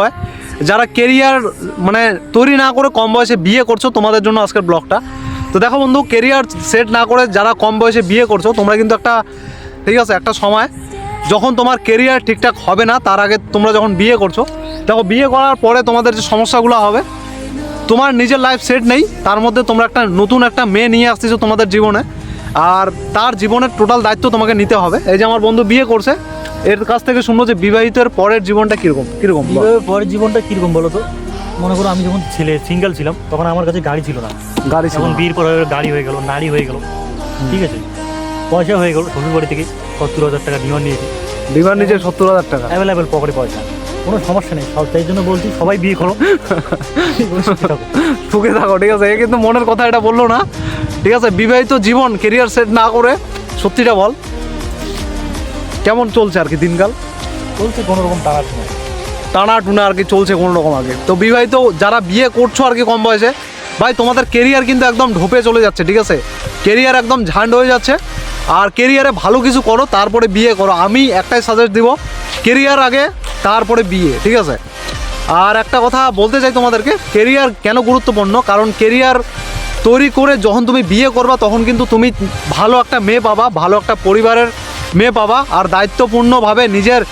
হয়। যারা কেরিয়ার মানে তৈরি না করে কম বয়সে বিয়ে করছ, তোমাদের জন্য আজকের ব্লগটা। তো দেখো বন্ধু কেরিয়ার সেট না করে যারা কম বয়সে বিয়ে করছ, তোমরা কিন্তু একটা, ঠিক আছে, একটা সময়, যখন তোমার কেরিয়ার ঠিকঠাক হবে না, তার আগে তোমরা যখন বিয়ে করছ, দেখো বিয়ে করার পরে তোমাদের যে সমস্যাগুলো হবে, তোমার নিজের লাইফ সেট নেই, তার মধ্যে তোমরা একটা নতুন একটা মেয়ে নিয়ে আসতেছো তোমাদের জীবনে, আর তার জীবনের টোটাল দায়িত্ব তোমাকে নিতে হবে। এই যে আমার বন্ধু বিয়ে করছে এর কাছ থেকে শুনব যে বিবাহিতের পরের জীবনটা কীরকম? কীরকম? পরের জীবনটা কীরকম বলো তো? মনে করো আমি যখন ছেলে সিঙ্গেল ছিলাম তখন আমার কাছে গাড়ি ছিল না। গাড়ি ছিল। বিয়ের পর গাড়ি হয়ে গেল নারী হয়ে গেল। ঠিক আছে? পয়সা হয়ে গেল শ্বশুর বাড়ি থেকে সত্তর হাজার টাকা ডিমান্ড নিয়েছি। বিবাহ নিয়েছে সত্তর হাজার টাকা? অ্যাভেলেবেল পকেটে পয়সা। কোনো সমস্যা নেই সব তাই জন্য বলছি সবাই বিয়ে করো। সুখে থাকো ঠিক আছে? এ কিন্তু মনের কথা এটা বলল না। ঠিক আছে বিবাহিত জীবন কেরিয়ার সেট না করে সত্যিটা বল। কেমন চলছে আর কি দিনকাল? চলছে কোনো রকম টাকা নেই টানা টুনা আর কি চলছে কোনো রকম আগে। তো বিবাহিত যারা বিয়ে করছ আর কি কম বয়সে ভাই তোমাদের কেরিয়ার কিন্তু একদম ঢোপে চলে যাচ্ছে ঠিক আছে? কেরিয়ার একদম ঝান্ড হয়ে যাচ্ছে। আর কেরিয়ারে ভালো কিছু করো তারপরে বিয়ে করো। আমি একটাই সাজেস্ট দিব কেরিয়ার আগে তারপরে বিয়ে ঠিক আছে? আর একটা কথা বলতে চাই তোমাদেরকে কেরিয়ার কেন গুরুত্বপূর্ণ? কারণ কেরিয়ার তৈরি করে যখন তুমি বিয়ে করবা তখন কিন্তু তুমি ভালো একটা মেয়ে পাবা ভালো একটা পরিবারের মেয়ে পাবা আর দায়িত্বপূর্ণভাবে নিজের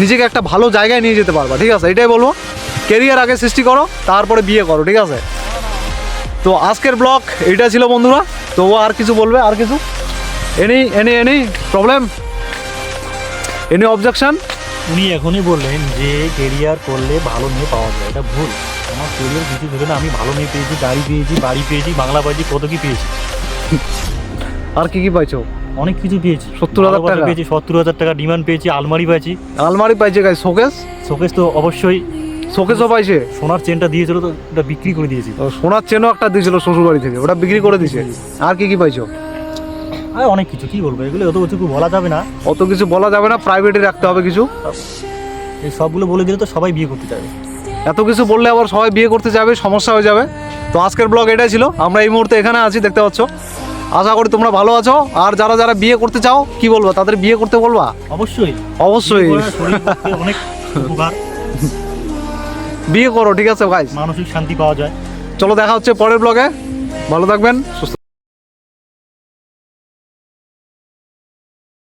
নিজেকে একটা ভালো জায়গায় নিয়ে যেতে পারবা ঠিক আছে? এটাই বলব। কেরিয়ার আগে সৃষ্টি করো তারপরে বিয়ে করো ঠিক আছে? তো আজকের ব্লগ এটা ছিল বন্ধুরা। তো ও আর কিছু বলবে আর কিছু? Any any any problem any objection উনি এখনই বললেন যে কেরিয়ার করলে ভালো মেয়ে পাওয়া যায় এটা ভুল। আমার কেরিয়ার কিছু ভেবে না আমি ভালো মেয়ে পেয়েছি গাড়ি পেয়েছি বাড়ি পেয়েছি বাংলা পেয়েছি কত কি পেয়েছি? আর কি কি পাইছো? অনেক কিছু পেয়েছি। সত্তর হাজার টাকা? পেয়েছি সত্তর হাজার টাকা ডিমান্ড পেয়েছি আলমারি পেয়েছি আলমারি পাইছে গাই শোকেস? শোকেস তো অবশ্যই শোকেসও পাইছে? সোনার চেনটা দিয়েছিল তো ওটা বিক্রি করে দিয়েছি। সোনার চেনও একটা দিয়েছিল শ্বশুরবাড়ি থেকে ওটা বিক্রি করে দিয়েছে। আর কি কি পাইছো? আর অনেক কিছু কি বলব এগুলো অত কিছু বলা যাবে না। অত কিছু বলা যাবে না প্রাইভেটে রাখতে হবে কিছু। এই সবগুলো বলে দিলে তো সবাই বিয়ে করতে চাইবে এত কিছু বললে আবার সবাই বিয়ে করতে যাবে সমস্যা হয়ে যাবে। তো আজকের ব্লগ এটাই ছিল আমরা এই মুহূর্তে এখানে আছি দেখতে পাচ্ছ। আশা করি তোমরা ভালো আছো। আর যারা যারা বিয়ে করতে চাও কি বলব? তাদের বিয়ে করতে বলবা? অবশ্যই। অবশ্যই। অনেক উপকার। বিয়ে করো ঠিক আছে ভাই মানসিক শান্তি পাওয়া যায়। চলো দেখা হচ্ছে পরের ব্লগে ভালো থাকবেন সুস্থ